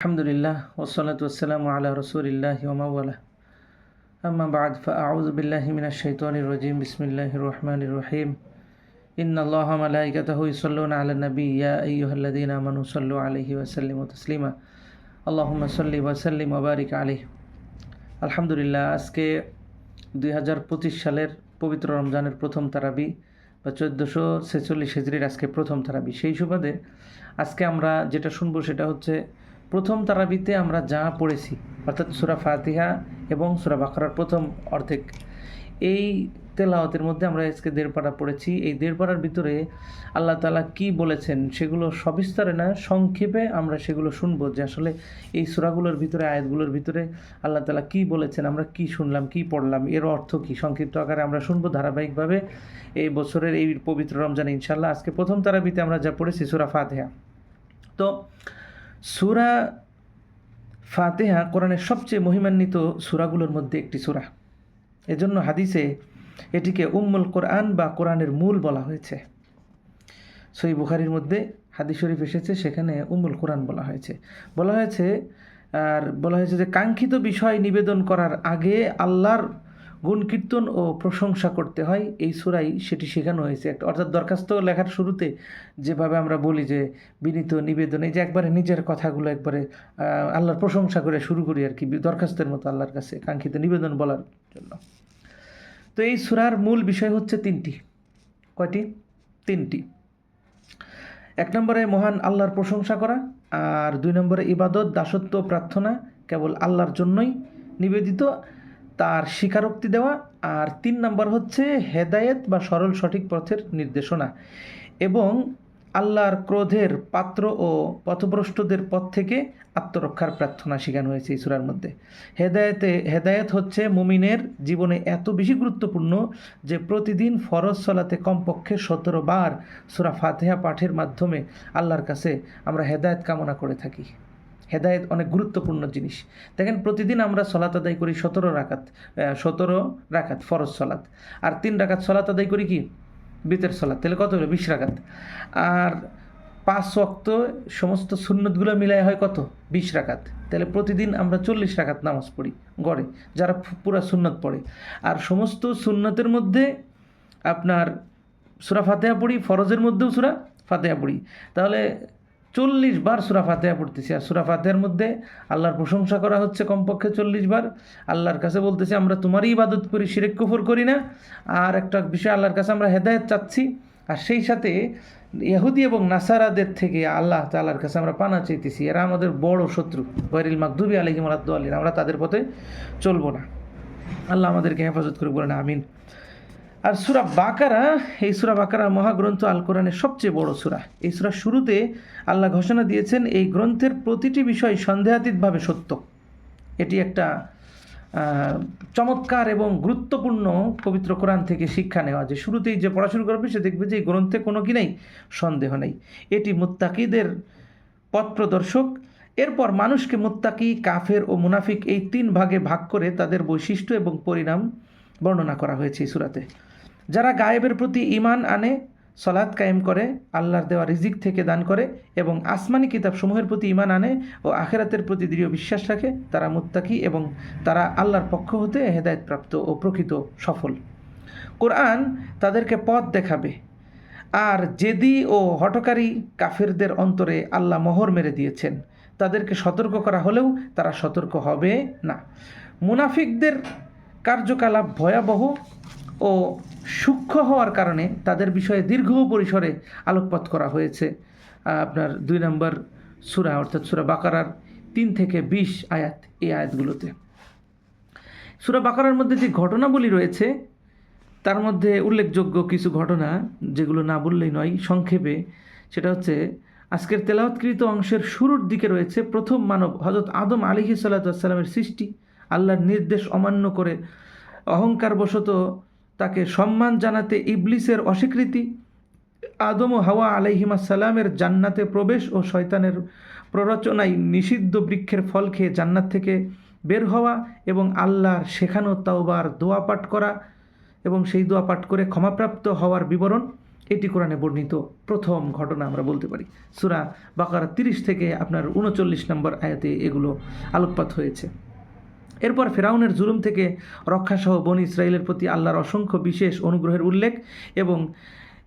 আলহামদুলিল্লাহ ওসলাত ওসালাম আল্লাহ রসুলিল্লাহ ওমাওয়ালা আম্মা বাদ ফাউজবিল্লাহমিনা শৈতানির রজিম বিসমিল্লাহ রহমান রহিম। ইন্নআল্লাহ মালাইকাতাহু ইসল্লুন আলা নবী, ইয়া আইয়ুহাল্লাযীনা আমানু সাল্লু আলাইহি ওয়া সাল্লিমু তাসলিমা। আল্লাহুম্মা সাল্লি ওয়া সাল্লিম ওয়া বারিক আলাইহি। আলহামদুলিল্লাহ, আজকে দুই হাজার পঁচিশ সালের পবিত্র রমজানের প্রথম তারাবি, বা চোদ্দোশো ছেচল্লিশ হিজড়ির আজকে প্রথম তারাবি। সেই সুবাদে আজকে আমরা যেটা শুনব সেটা হচ্ছে প্রথম তারাবিতে আমরা যা পড়েছি, অর্থাৎ সুরা ফাতিহা এবং সুরা বাখরার প্রথম অর্ধেক, এই তেলাওয়াতের মধ্যে আমরা আজকে দেড় পাড়া পড়েছি। এই দেড় পাড়ার ভিতরে আল্লাহ তালা কি বলেছেন সেগুলো সবিস্তারে না, সংক্ষেপে আমরা সেগুলো শুনব যে আসলে এই সুরাগুলোর ভিতরে, আয়াতগুলোর ভিতরে আল্লাহ তালা কি বলেছেন, আমরা কি শুনলাম, কি পড়লাম, এর অর্থ কি? সংক্ষিপ্ত আকারে আমরা শুনব ধারাবাহিকভাবে। এই বছরের এই পবিত্র রমজান ইনশাল্লাহ আজকে প্রথম তারাবিতে আমরা যা পড়েছি সুরা ফাতেহা। তো সুরা ফাতেহা কোরআনের সবচেয়ে মহিমান্বিত সুরাগুলোর মধ্যে একটি সুরা। এজন্য হাদিসে এটিকে উম্মুল কোরআন বা কোরআনের মূল বলা হয়েছে। সই বুখারির মধ্যে হাদিস শরীফ এসেছে, সেখানে উম্মুল কোরআন বলা হয়েছে। বলা হয়েছে, আর বলা হয়েছে যে কাঙ্ক্ষিত বিষয় নিবেদন করার আগে আল্লাহর গুণ কীর্তন ও প্রশংসা করতে হয়, এই সুরাই সেটি শেখানো হয়েছে। একটা অর্থাৎ দরখাস্ত লেখার শুরুতে যেভাবে আমরা বলি যে বিনীত নিবেদন, এই যে একবারে নিজের কথাগুলো একবারে আল্লাহর প্রশংসা করে শুরু করি আর কি, দরখাস্তের মতো আল্লাহর কাছে কাঙ্ক্ষিত নিবেদন বলার জন্য। তো এই সুরার মূল বিষয় হচ্ছে তিনটি। কয়টি? তিনটি। এক নম্বরে মহান আল্লাহর প্রশংসা করা, আর দুই নম্বরে ইবাদত, দাসত্ব, প্রার্থনা কেবল আল্লাহর জন্যই নিবেদিত। তার স্বীকারোক্তি দেওয়া আর তিন নম্বর হচ্ছে হেদায়েত বা সরল সঠিক পথের নির্দেশনা। এবং আল্লাহর ক্রোধের পাত্র ও পথভ্রষ্টদের পথ থেকে আত্মরক্ষার প্রার্থনা শেখানো হয়েছে এই সুরার মধ্যে। হেদায়েতে, হেদায়েত হচ্ছে মুমিনের জীবনে এত বেশি গুরুত্বপূর্ণ যে প্রতিদিন ফরজ সলাতে কমপক্ষে সতেরো বার সুরা ফাতেহা পাঠের মাধ্যমে আল্লাহর কাছে আমরা হেদায়েত কামনা করে থাকি। হেদায়েত অনেক গুরুত্বপূর্ণ জিনিস। দেখেন, প্রতিদিন আমরা সলাত আদায় করি সতেরো রাকাত সতেরো রাকাত ফরজ সলাত। আর তিন রাকাত সলাত আদায় করি কি? বিতের সলাত। তাহলে কত হলো? বিশ রাকাত। আর পাঁচ ওয়াক্ত সমস্ত সুন্নতগুলো মিলায় হয় কত? বিশ রাকাত। তাহলে প্রতিদিন আমরা চল্লিশ রাকাত নামাজ পড়ি গড়ে, যারা পুরা সুন্নত পড়ে। আর সমস্ত সুন্নতের মধ্যে আপনার সুরা ফাতেহা পড়ি, ফরজের মধ্যেও সুরা ফাতেহা পড়ি। তাহলে চল্লিশ বার সুরা ফাতেহা পড়তেছি। আর সুরা ফাতেহার মধ্যে আল্লাহর প্রশংসা করা হচ্ছে কমপক্ষে চল্লিশ বার। আল্লাহর কাছে বলতেছি, আমরা তোমারই ইবাদত করি, শিরেক কুফর করি না। আর একটা বিষয় আল্লাহর কাছে আমরা হেদায়ত চাচ্ছি। আর সেই সাথে ইহুদি এবং নাসারাদের থেকে আল্লাহ তাল্লাহর কাছে আমরা পানা চাইতেছি। এরা আমাদের বড় শত্রু গৈরিল মাকদুবি আলহিম আলাদ্দুয়ালিন আমরা তাদের পথে চলবো না। আল্লাহ আমাদেরকে হেফাজত করে বলেন আমিন। আর সুরা বাকারা, এই সুরা বাকারা মহাগ্রন্থ আল কোরআনের সবচেয়ে বড় সুরা। এই সুরা শুরুতে আল্লাহ ঘোষণা দিয়েছেন, এই গ্রন্থের প্রতিটি বিষয় সন্দেহাতীতভাবে সত্য। এটি একটা চমৎকার এবং গুরুত্বপূর্ণ পবিত্র কোরআন থেকে শিক্ষা নেওয়া। যে শুরুতেই যে পড়া শুরু করবে, সে দেখবে যে এই গ্রন্থে কোনো কি নেই, সন্দেহ নেই। এটি মুত্তাকিদের পথ প্রদর্শক। এরপর মানুষকে মুত্তাকি, কাফের ও মুনাফিক এই তিন ভাগে ভাগ করে তাদের বৈশিষ্ট্য এবং পরিণাম বর্ণনা করা হয়েছে এই সুরাতে। যারা গায়েবের প্রতি ঈমান আনে, সলাৎ কায়েম করে, আল্লাহর দেওয়া রিজিক থেকে দান করে এবং আসমানি কিতাব সমূহের প্রতি ইমান আনে ও আখেরাতের প্রতি দৃঢ় বিশ্বাস রাখে, তারা মুত্তাকি এবং তারা আল্লাহর পক্ষ হতে হেদায়তপ্রাপ্ত ও প্রকৃত সফল। কোরআন তাদেরকে পথ দেখাবে। আর জেদি ও হটকারী কাফেরদের অন্তরে আল্লাহ মোহর মেরে দিয়েছেন। তাদেরকে সতর্ক করা হলেও তারা সতর্ক হবে না। মুনাফিকদের কার্যকলাপ ভয়াবহ। ও সূক্ষ্ম হওয়ার কারণে তাদের বিষয়ে দীর্ঘ পরিসরে আলোকপাত করা হয়েছে। আপনার দুই নম্বর সুরা, অর্থাৎ সুরা বাকারার তিন থেকে বিশ আয়াত এই আয়াতগুলোতে। সুরা বাকারার মধ্যে যে ঘটনাবলী রয়েছে, তার মধ্যে উল্লেখযোগ্য কিছু ঘটনা, যেগুলো না বললেই নয়, সংক্ষেপে। সেটা হচ্ছে, আজকের তেলাওয়াতকৃত অংশের শুরুর দিকে রয়েছে প্রথম মানব হজরত আদম আলিহি সাল্লাতামের সৃষ্টি, আল্লাহর নির্দেশ অমান্য করে অহংকারবশত তাকে সম্মান জানাতে ইবলিসের অস্বীকৃতি। আদম ও হাওয়া আলাইহিমা সালামের জান্নাতে প্রবেশ ও শয়তানের প্ররোচনায় নিষিদ্ধ বৃক্ষের ফল খেয়ে জান্নাত থেকে বের হওয়া এবং আল্লাহর শেখানো তাওবার দোয়া পাঠ করা এবং সেই দোয়া পাঠ করে ক্ষমাপ্রাপ্ত হওয়ার বিবরণ এটি কোরআনে বর্ণিত। প্রথম ঘটনা আমরা বলতে পারি। সুরা বাকারা তিরিশ থেকে আপনার উনচল্লিশ নম্বর আয়াতে এগুলো আলোকপাত হয়েছে। এরপর ফেরাউনের জুলুম থেকে রক্ষাসহ বনি ইসরায়েলের প্রতি আল্লাহর অসংখ্য বিশেষ অনুগ্রহের উল্লেখ এবং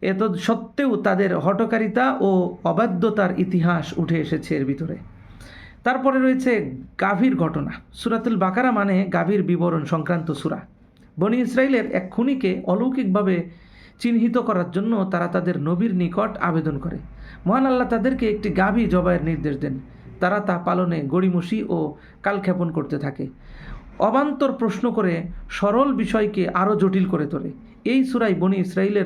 এত সত্ত্বেও তাদের হটকারিতা ও অবাধ্যতার ইতিহাস উঠে এসেছে এর ভিতরে। তারপরে রয়েছে গাভীর ঘটনা। সুরাতুল বাকারা মানে গাভীর বিবরণ সংক্রান্ত সুরা। বনি ইসরায়েলের এক খুনিকে অলৌকিকভাবে চিহ্নিত করার জন্য তারা তাদের নবীর নিকট আবেদন করে। মহান আল্লাহ তাদেরকে একটি গাভী জবাইয়ের নির্দেশ দেন। তারা তা পালনে গড়িমসি ও কালক্ষেপণ করতে থাকে। অবান্তর প্রশ্ন করে সরল বিষয়কে আরও জটিল করে তোলে। এই সুরাই বনি ইসরায়েলের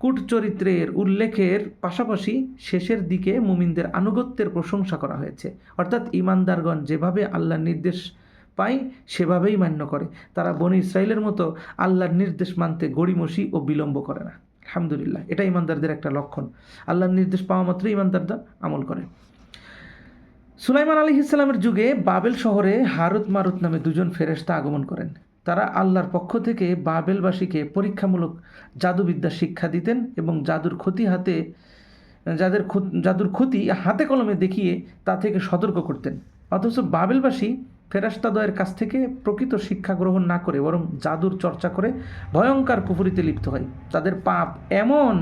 কূট চরিত্রের উল্লেখের পাশাপাশি শেষের দিকে মুমিনদের আনুগত্যের প্রশংসা করা হয়েছে। অর্থাৎ ইমানদারগণ যেভাবে আল্লাহর নির্দেশ পায়, সেভাবেই মান্য করে। তারা বনি ইসরায়েলের মতো আল্লাহর নির্দেশ মানতে গড়িমসি ও বিলম্ব করে না। আলহামদুলিল্লাহ, এটা ইমানদারদের একটা লক্ষণ। আল্লাহর নির্দেশ পাওয়া মাত্রই ইমানদাররা আমল করে। সুলাইমান আলী ইসলামের যুগে বাবেল শহরে হারুত মারুত নামে দুজন ফেরেশতা আগমন করেন। তারা আল্লাহর পক্ষ থেকে বাবেলবাসীকে পরীক্ষামূলক জাদুবিদ্যা শিক্ষা দিতেন এবং জাদুর ক্ষতি হাতে, যাদের জাদুর ক্ষতি হাতে কলমে দেখিয়ে তা থেকে সতর্ক করতেন। অথচ বাবেলবাসী ফেরাস্তাদয়ের কাছ থেকে প্রকৃত শিক্ষা গ্রহণ না করে বরং জাদুর চর্চা করে ভয়ঙ্কর কুফুরিতে লিপ্ত হয়। তাদের পাপ এমন,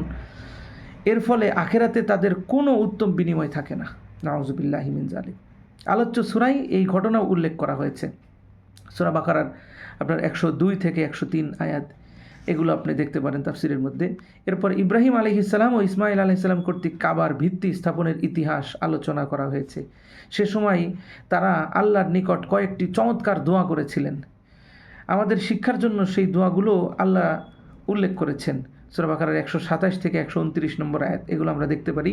এর ফলে আখেরাতে তাদের কোনো উত্তম বিনিময় থাকে না। নাউজুবিল্লাহ হিমিন জালিম আলোচ্য সুরাই এই ঘটনা উল্লেখ করা হয়েছে। সুরা বাকারার আপনার একশো দুই থেকে একশো তিন আয়াত, এগুলো আপনি দেখতে পারেন তাফসিরের মধ্যে। এরপর ইব্রাহিম আলী ইসলাম ও ইসমাইল আলি ইসলাম কর্তৃক কাবার ভিত্তি স্থাপনের ইতিহাস আলোচনা করা হয়েছে। সে সময় তারা আল্লাহর নিকট কয়েকটি চমৎকার দোয়া করেছিলেন। আমাদের শিক্ষার জন্য সেই দোয়াগুলো আল্লাহ উল্লেখ করেছেন। সুরাবাকারের একশো সাতাশ থেকে একশো উনত্রিশ নম্বর আয়াত, এগুলো আমরা দেখতে পারি।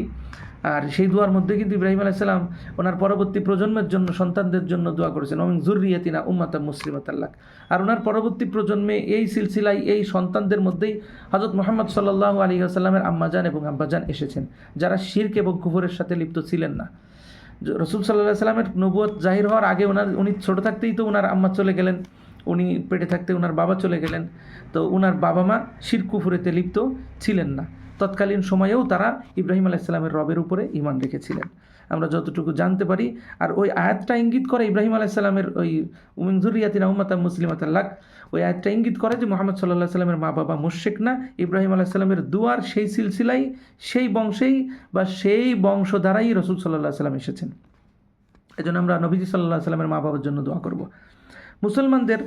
আর সেই দোয়ার মধ্যে কিন্তু ইব্রাহিম আলাইসাল্লাম ওনার পরবর্তী প্রজন্মের জন্য, সন্তানদের জন্য দোয়া করেছেন। অমিন জুরিয়াতিনা উম্মাতা মুসলিমাত আল্লাহ আর ওনার পরবর্তী প্রজন্মে এই সিলসিলায়, এই সন্তানদের মধ্যেই হজরত মোহাম্মদ সাল্লাহ আলী আসাল্লামের আম্মাজান এবং আব্বাজান এসেছেন, যারা শির্ক এবং কুফরের সাথে লিপ্ত ছিলেন না। রসুল সাল্লাহ সাল্লামের নবুয়ত জাহির হওয়ার আগে ওনার, উনি ছোটো থাকতেই তো ওনার আম্মা চলে গেলেন। উনি পেটে থাকতে ওনার বাবা চলে গেলেন। তো ওনার বাবা মা শিরকুফুরেতে লিপ্ত ছিলেন না। তৎকালীন সময়েও তারা ইব্রাহিম আলাইসাল্লামের রবের উপরে ইমান রেখেছিলেন। আমরা যতটুকু জানতে পারি, আর ওই আয়াতটা ইঙ্গিত করে ইব্রাহিম আলাইসাল্লামের ওই উমিনজুরিয়াতিনা উম্মাতা মুসলিমাত আল্লাহ ওই আয়াতটা ইঙ্গিত করে যে মোহাম্মদ সাল্লাহ সাল্লামের মা বাবা মুশেক না, ইব্রাহিম আলাইসাল্লামের দুয়ার সেই সিলসিলাই, সেই বংশেই বা সেই বংশ দ্বারাই রসুল সাল্লাহ সাল্লাম এসেছেন। এজন্য আমরা নবীজি সাল্লাহ সাল্লামের মা বাবার জন্য দোয়া করব। মুসলমানদের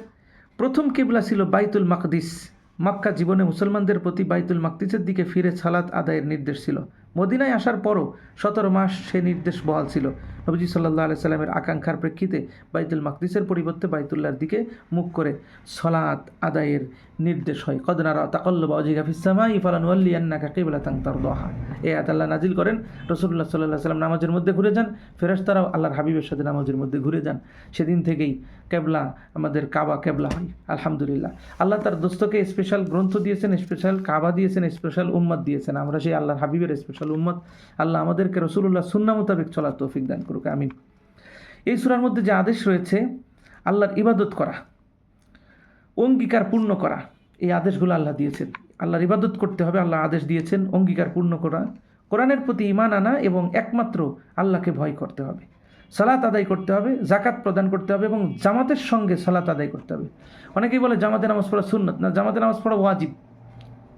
প্রথম কেবলা ছিল বাইতুল মাকদিস। মাক্কা জীবনে মুসলমানদের প্রতি বাইতুল মাকদিসের দিকে ফিরে সালাত আদায়ের নির্দেশ ছিল। মদিনায় আসার পরও সতেরো মাস সে নির্দেশ বহাল ছিল। নবীজি সাল্লাহ আলি সাল্লামের আকাঙ্ক্ষার প্রেক্ষিতে বাইতুল মাকদিসের পরিবর্তে বাইতুল্লার দিকে মুখ করে সলাত আদায়ের নির্দেশ হয়। কদনারা তাকল্লবা অজিগাফিসামা ইফালান ওয়াল্লিয়ান্নাকা কেবলা তাং তার দোহা এ আয়াত আল্লাহ নাজিল করেন। রসুল্লাহ সাল্লাহ সাল্লাম নামাজের মধ্যে ঘুরে যান। ফেরাস্তারাও আল্লাহর হাবিবের সাথে নামাজের মধ্যে ঘুরে যান। সেদিন থেকেই কেবলা আমাদের কাবা কেবলা হয়। আলহামদুলিল্লাহ। আল্লাহ তার দোস্তকে স্পেশাল গ্রন্থ দিয়েছেন স্পেশাল কাবা দিয়েছেন স্পেশাল উম্মত দিয়েছেন। আমরা সেই আল্লাহর হাবিবের স্পেশাল উম্মত, আল্লাহ আমাদেরকে রসুল্লাহ সুন্না মোতাবেক চলার তৌফিক দান করুক, আমিন। এই সুরার মধ্যে যে আদেশ রয়েছে, আল্লাহর ইবাদত করা, অঙ্গীকার পূর্ণ করা, এই আদেশগুলো আল্লাহ দিয়েছেন। আল্লাহর ইবাদত করতে হবে, আল্লাহ আদেশ দিয়েছেন অঙ্গীকার পূর্ণ করা। কোরআনের প্রতি ইমান আনা এবং একমাত্র আল্লাহকে ভয় করতে হবে। সালাত আদায় করতে হবে জাকাত প্রদান করতে হবে এবং জামাতের সঙ্গে সালাত আদায় করতে হবে। অনেকেই বলে জামাতে নামাজ পড়া সুন্নত, না, জামাতে নামাজ পড়া ওয়াজিব।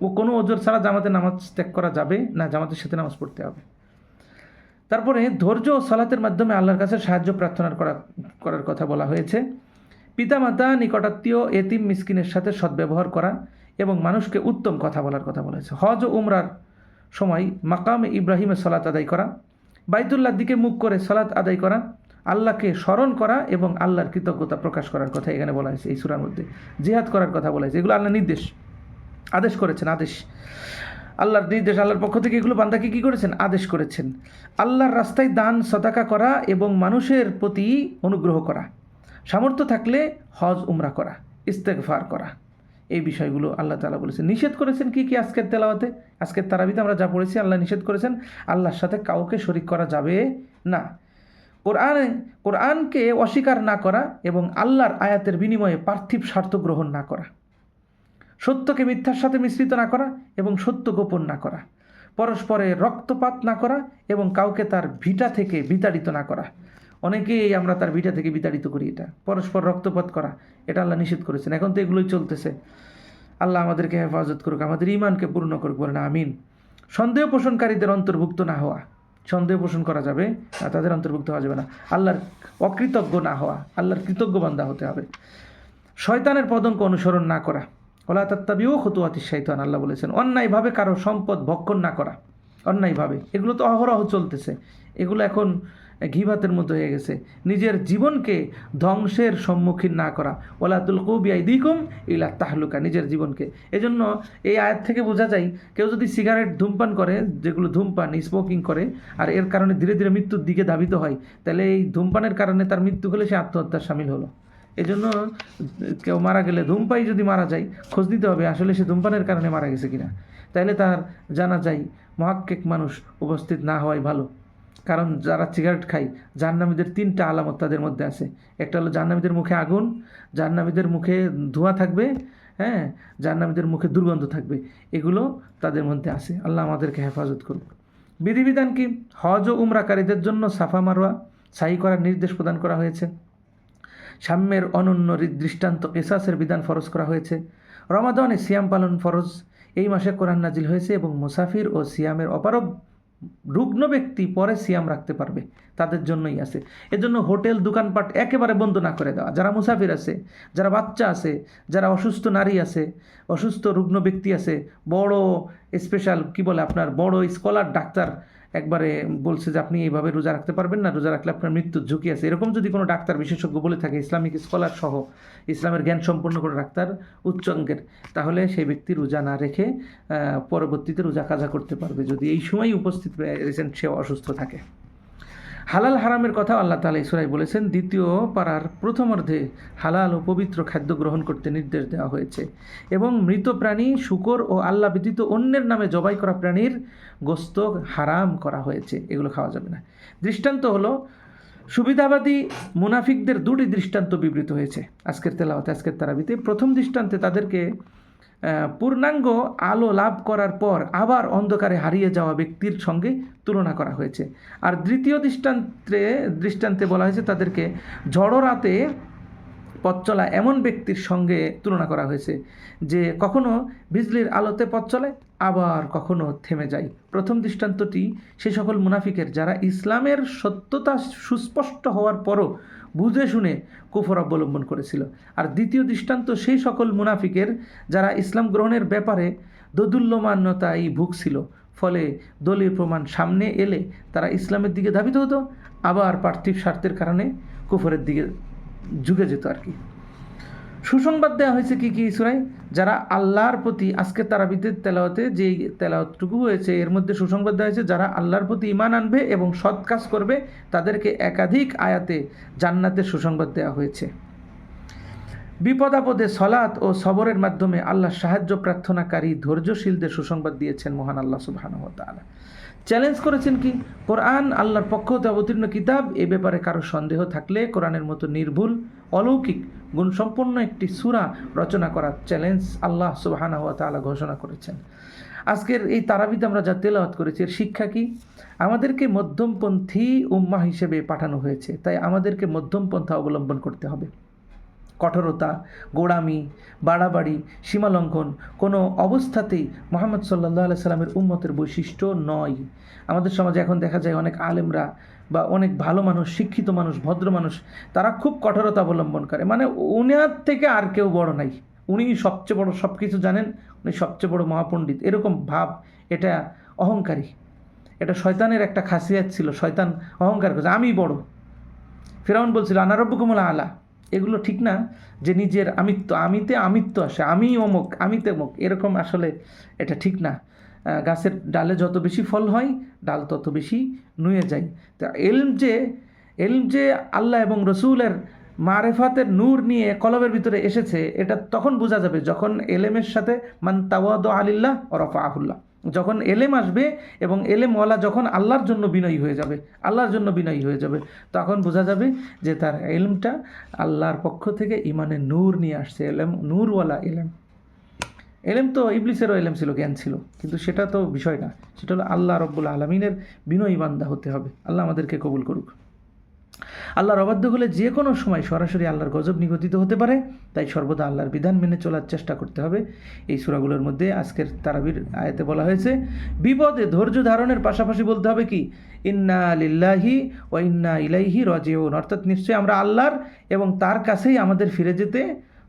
ও কোনো ওজোর ছাড়া জামাতে নামাজ ত্যাগ করা যাবে না, জামাতের সাথে নামাজ পড়তে হবে। তারপরে ধৈর্য ও সালাতের মাধ্যমে আল্লাহর কাছে সাহায্য প্রার্থনা করা, করার কথা বলা হয়েছে। পিতামাতা, নিকটাত্মীয়, এতিম, মিসকিনের সাথে সদ্ব্যবহার করা এবং মানুষকে উত্তম কথা বলার কথা বলা হয়েছে। হজ ও উমরার সময় মাকাম ইব্রাহিমের সলাত আদায় করা, বাইতুল্লাহর দিকে মুখ করে সলাত আদায় করা, আল্লাহকে স্মরণ করা এবং আল্লাহর কৃতজ্ঞতা প্রকাশ করার কথা এখানে বলা হয়েছে এই সুরার মধ্যে। জিহাদ করার কথা বলা হয়েছে। এগুলো আল্লাহ নির্দেশ। আদেশ করেছেন, আদেশ। আল্লাহর নির্দেশ, আল্লাহর পক্ষ থেকে এগুলো বান্দাকে কী করেছেন? আদেশ করেছেন। আল্লাহর রাস্তায় দান, সদাকা করা এবং মানুষের প্রতি অনুগ্রহ করা। সামর্থ্য থাকলে হজ, উমরা করা ইস্তেকফার করা। এই বিষয়গুলো আল্লাহ তালা বলেছেন। নিষেধ করেছেন কি কি আজকের তেলাওয়াতে? আজকের তারাবিতে আমরা যা পড়েছি, আল্লাহ নিষেধ করেছেন, আল্লাহর সাথে কাউকে শরিক করা যাবে না। কোরআন, কোরআনকে অস্বীকার না করা এবং আল্লাহর আয়াতের বিনিময়ে পার্থিব স্বার্থ গ্রহণ না করা। সত্যকে মিথ্যার সাথে মিশ্রিত না করা এবং সত্য গোপন না করা। পরস্পরে রক্তপাত না করা এবং কাউকে তার ভিটা থেকে বিতাড়িত না করা। অনেকেই আমরা তার ভিটা থেকে বিতাড়িত করি এটা। পরস্পর রক্তপাত করা, এটা আল্লাহ নিষেধ করেছেন। এখন তো এগুলোই চলতেছে। আল্লাহ আমাদেরকে হেফাজত করুক, আমাদের ইমানকে পূর্ণ করুক, বলেন আমিন। সন্দেহ পোষণকারীদের অন্তর্ভুক্ত না হওয়া। সন্দেহ পোষণ করা যাবে তাদের অন্তর্ভুক্ত হওয়া যাবে না। আল্লাহর অকৃতজ্ঞ না হওয়া, আল্লাহর কৃতজ্ঞ বান্দা হতে হবে। শয়তানের পদঙ্ক অনুসরণ না করা। ওলা তাত্তাবিও খতুয়াতি শৈতান আল্লাহ বলেছেন, অন্যায়ভাবে কারও সম্পদ ভক্ষণ না করা, অন্যায়ভাবে। এগুলো তো অহরহ চলতেছে। এগুলো এখন ঘিভাতের মতো হয়ে গেছে। নিজের জীবনকে ধ্বংসের সম্মুখীন না করা। ওলাতুল কৌবিয়াই দিকুম ইলা তাহলুকা, নিজের জীবনকে। এজন্য এই আয়াত থেকে বোঝা যায়, কেউ যদি সিগারেট ধূমপান করে, যেগুলো ধূমপান, স্মোকিং করে, আর এর কারণে ধীরে ধীরে মৃত্যুর দিকে ধাবিত হয়, তাহলে এই ধূমপানের কারণে তার মৃত্যু হলে সে আত্মহত্যার সামিল হলো। এজন্য কেউ মারা গেলে ধূমপাই যদি মারা যায়, খোঁজ দিতে হবে আসলে সে ধূমপানের কারণে মারা গেছে কিনা। তাইলে তার জানা যায় মহাক্কেক মানুষ উপস্থিত না হওয়াই ভালো। কারণ যারা সিগারেট খায় জাহ্নামীদের তিনটা আলামত তাদের মধ্যে আছে। একটা হলো জাহ্নামীদের মুখে আগুন জাহ্নামীদের মুখে ধোঁয়া থাকবে হ্যাঁ? জাহ্নামীদের মুখে দুর্গন্ধ থাকবে। এগুলো তাদের মধ্যে আছে। আল্লাহ আমাদেরকে হেফাজত করুক। বিধিবিধান কি? হজ ও উমরাকারীদের জন্য সাফা মারোয়া সাই করার নির্দেশ প্রদান করা হয়েছে। সাম্যের অনন্য দৃষ্টান্ত কেসাসের বিধান ফরজ করা হয়েছে। রমাদনে সিয়াম পালন ফরজ। এই মাসে কোরআন নাজিল হয়েছে এবং মুসাফির ও সিয়ামের অপারগ রুগ্ন ব্যক্তি পরে সিয়াম রাখতে পারবে। তাদের জন্যই আছে। এজন্য হোটেল, দোকানপাট একেবারে বন্ধ না করে দেওয়া। যারা মুসাফির আছে, যারা বাচ্চা আছে, যারা অসুস্থ নারী আছে, অসুস্থ রুগ্ন ব্যক্তি আছে, বড় স্পেশাল কি বলে আপনার, বড় স্কলার ডাক্তার একবারে বলছে যে আপনি এইভাবে রোজা রাখতে পারবেন না, রোজা রাখলে আপনার মৃত্যুর ঝুঁকি আছে। এরকম যদি কোনো ডাক্তার, বিশেষজ্ঞ বলে থাকে, ইসলামিক স্কলার সহ, ইসলামের জ্ঞান সম্পন্ন কোনো ডাক্তার উচ্চ অঙ্গের, তাহলে সেই ব্যক্তি রোজা না রেখে পরবর্তীতে রোজা কাজা করতে পারবে। যদি এই সময় উপস্থিত রিসেন্ট সে অসুস্থ থাকে। হালাল হারামের কথা আল্লাহ তালা ইসরাই বলেছেন। দ্বিতীয় পাড়ার প্রথমার্ধে হালাল ও পবিত্র খাদ্য গ্রহণ করতে নির্দেশ দেওয়া হয়েছে এবং মৃত প্রাণী, শুকর ও আল্লাহ ব্যতীত অন্যের নামে জবাই করা প্রাণীর গোস্ত হারাম করা হয়েছে। এগুলো খাওয়া যাবে না। দৃষ্টান্ত হলো, সুবিধাবাদী মুনাফিকদের দুটি দৃষ্টান্ত বিবৃত হয়েছে। আজকের তেলাওয়াতে, আজকের তারাবিতে প্রথম দৃষ্টান্তে তাদেরকে পূর্ণাঙ্গ আলো লাভ করার পর আবার অন্ধকারে হারিয়ে যাওয়া ব্যক্তির সঙ্গে তুলনা করা হয়েছে। আর দ্বিতীয় দৃষ্টান্তে দৃষ্টান্তে বলা হয়েছে তাদেরকে ঝড়ো রাতে পথ চলা এমন ব্যক্তির সঙ্গে তুলনা করা হয়েছে যে কখনো বিজলির আলোতে পথ চলে, আবার কখনো থেমে যায়। প্রথম দৃষ্টান্তটি সে সকল মুনাফিকের যারা ইসলামের সত্যতা সুস্পষ্ট হওয়ার পরও বুঝে শুনে কুফর অবলম্বন করেছিল। আর দ্বিতীয় দৃষ্টান্ত সেই সকল মুনাফিকের যারা ইসলাম গ্রহণের ব্যাপারে দোদুল্যমান্যতাই ভুগছিল। ফলে দলীয় প্রমাণ সামনে এলে তারা ইসলামের দিকে ধাবিত হতো, আবার পার্থিব স্বার্থের কারণে কুফরের দিকে যুগে যেত আর কি। সুসংবাদ দেওয়া হয়েছে কি কি, সুরাই? যারা আল্লাহর প্রতি আজকে তারাবিদের তেলাওয়াতে যে তেলাওয়াতটুকু হয়েছে, এর মধ্যে সুসংবাদ দেওয়া হয়েছে, যারা আল্লাহর প্রতি ইমান আনবে এবং সৎ কাজ করবে, তাদেরকে একাধিক আয়াতে জান্নাতের সুসংবাদ দেওয়া হয়েছে। বিপদ আপদে সলাৎ ও সবরের মাধ্যমে আল্লাহ সাহায্য প্রার্থনাকারী ধৈর্যশীলদের সুসংবাদ দিয়েছেন মহান আল্লাহ তাআলা। চ্যালেঞ্জ করেছেন কি? কোরআন, আল্লাহর পক্ষ হতে অবতীর্ণ কিতাব, এ ব্যাপারে কারও সন্দেহ থাকলে কোরআনের মতো নির্ভুল, অলৌকিক, গুণসম্পন্ন একটি সূরা রচনা করার চ্যালেঞ্জ আল্লাহ সুবহানাহু ওয়া তাআলা ঘোষণা করেছেন। আজকের এই তারাবিতে আমরা যা তেলাওয়াত করেছি, এর শিক্ষা কি? আমাদেরকে মধ্যমপন্থী উম্মা হিসেবে পাঠানো হয়েছে, তাই আমাদেরকে মধ্যমপন্থা অবলম্বন করতে হবে। কঠোরতা, গোড়ামি, বাড়াবাড়ি, সীমালঙ্ঘন কোনো অবস্থাতেই মোহাম্মদ সাল্লাহ আলাই সাল্লামের উম্মতের বৈশিষ্ট্য নয়। আমাদের সমাজে এখন দেখা যায় অনেক আলেমরা বা অনেক ভালো মানুষ, শিক্ষিত মানুষ, ভদ্র মানুষ, তারা খুব কঠোরতা অবলম্বন করে। মানে উনার থেকে আর কেউ বড় নাই। উনি সবচেয়ে বড় সব কিছু জানেন, উনি সবচেয়ে বড় মহাপণ্ডিত। এরকম ভাব, এটা অহংকারী। এটা শয়তানের একটা খাসিয়াত ছিল, শয়তান অহংকার করছে। আমি বড়। ফেরাউন বলছিল আনারব্বকুমলা আলা। এগুলো ঠিক না যে নিজের আমিত্ব, আমিতে আমিত্ব আসে, আমি অমুক আমিতে অমুক এরকম আসলে এটা ঠিক না। গাছের ডালে যত বেশি ফল হয়, ডাল তত বেশি নুয়ে যায়। তা এলম যে এলম যে আল্লাহ এবং রসুলের মারেফাতের নূর নিয়ে কলবের ভিতরে এসেছে, এটা তখন বোঝা যাবে যখন এলেমের সাথে মান তাওয়াদ আলিল্লাহ ওরফা আহুল্লাহ যখন এলেম আসবে এবং এলেমওয়ালা যখন আল্লাহর জন্য বিনয়ী হয়ে যাবে, আল্লাহর জন্য বিনয়ী হয়ে যাবে, তখন বোঝা যাবে যে তার এলমটা আল্লাহর পক্ষ থেকে ইমানে নূর নিয়ে আসছে, এলেম, নূরওয়ালা এলেম। এলেম তো ইবলিসেরও এলেম ছিল, জ্ঞান ছিল, কিন্তু সেটা তো বিষয় না। সেটা হলো আল্লাহ রব্বুল আলমিনের বিনয়ী বান্দা হতে হবে। আল্লাহ আমাদেরকে কবুল করুক। আল্লাহর অবাধ্য হলে যে কোনো সময় সরাসরি আল্লাহর গজব নিগতিত হতে পারে, তাই সর্বদা আল্লাহর বিধান মেনে চলার চেষ্টা করতে হবে। এই সুরাগুলোর মধ্যে আজকের তারাবির আয়াতে বলা হয়েছে, বিপদে ধৈর্য ধারণের পাশাপাশি বলতে হবে কি? ইন্না লিল্লাহি ও ইন্না ইলাইহি রজেউন। অর্থাৎ নিশ্চয়ই আমরা আল্লাহর এবং তার কাছেই আমাদের ফিরে যেতে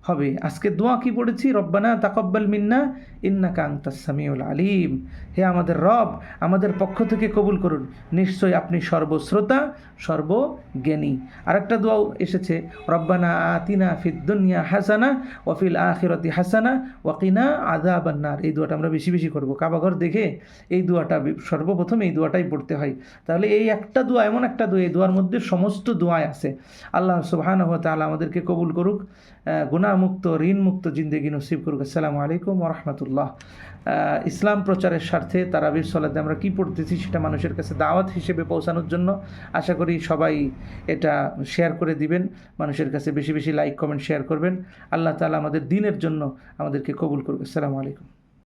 হবে। আজকে দোয়া কি পড়েছি? রব্বানা তাকব্বাল মিন্না ইন্না কাংতাস সামিউল আলিম। হে আমাদের রব, আমাদের পক্ষ থেকে কবুল করুন। নিশ্চয়ই আপনি সর্বশ্রোতা, সর্বজ্ঞানী। আরেকটা দোয়াও এসেছে, রব্বানা আতিনা ফিদ্দুনিয়া হাসানা ওয়াফিল আখিরতি হাসানা ওয়াকিনা আদা বান্নার এই দোয়াটা আমরা বেশি বেশি করব। কাবাঘর দেখে এই দোয়াটা সর্বপ্রথম এই দোয়াটাই পড়তে হয়। তাহলে এই একটা দোয়া, এমন একটা দোয়া, এই দোয়ার মধ্যে সমস্ত দোয়াই আছে। আল্লাহ সুবাহান তাআলা আমাদেরকে কবুল করুক। আহ, গুনাহমুক্ত ঋণমুক্ত জিন্দেগি নসিব করুক। আসসালামু আলাইকুম রহমতুল্লাহ। ইসলাম প্রচারের স্বার্থে তারাবির সলাতে আমরা কী পড়তেছি সেটা মানুষের কাছে দাওয়াত হিসেবে পৌঁছানোর জন্য আশা করি সবাই এটা শেয়ার করে দিবেন। মানুষের কাছে বেশি বেশি লাইক কমেন্ট শেয়ার করবেন। আল্লাহ তালা আমাদের দিনের জন্য আমাদেরকে কবুল করুক। আসসালামু আলাইকুম।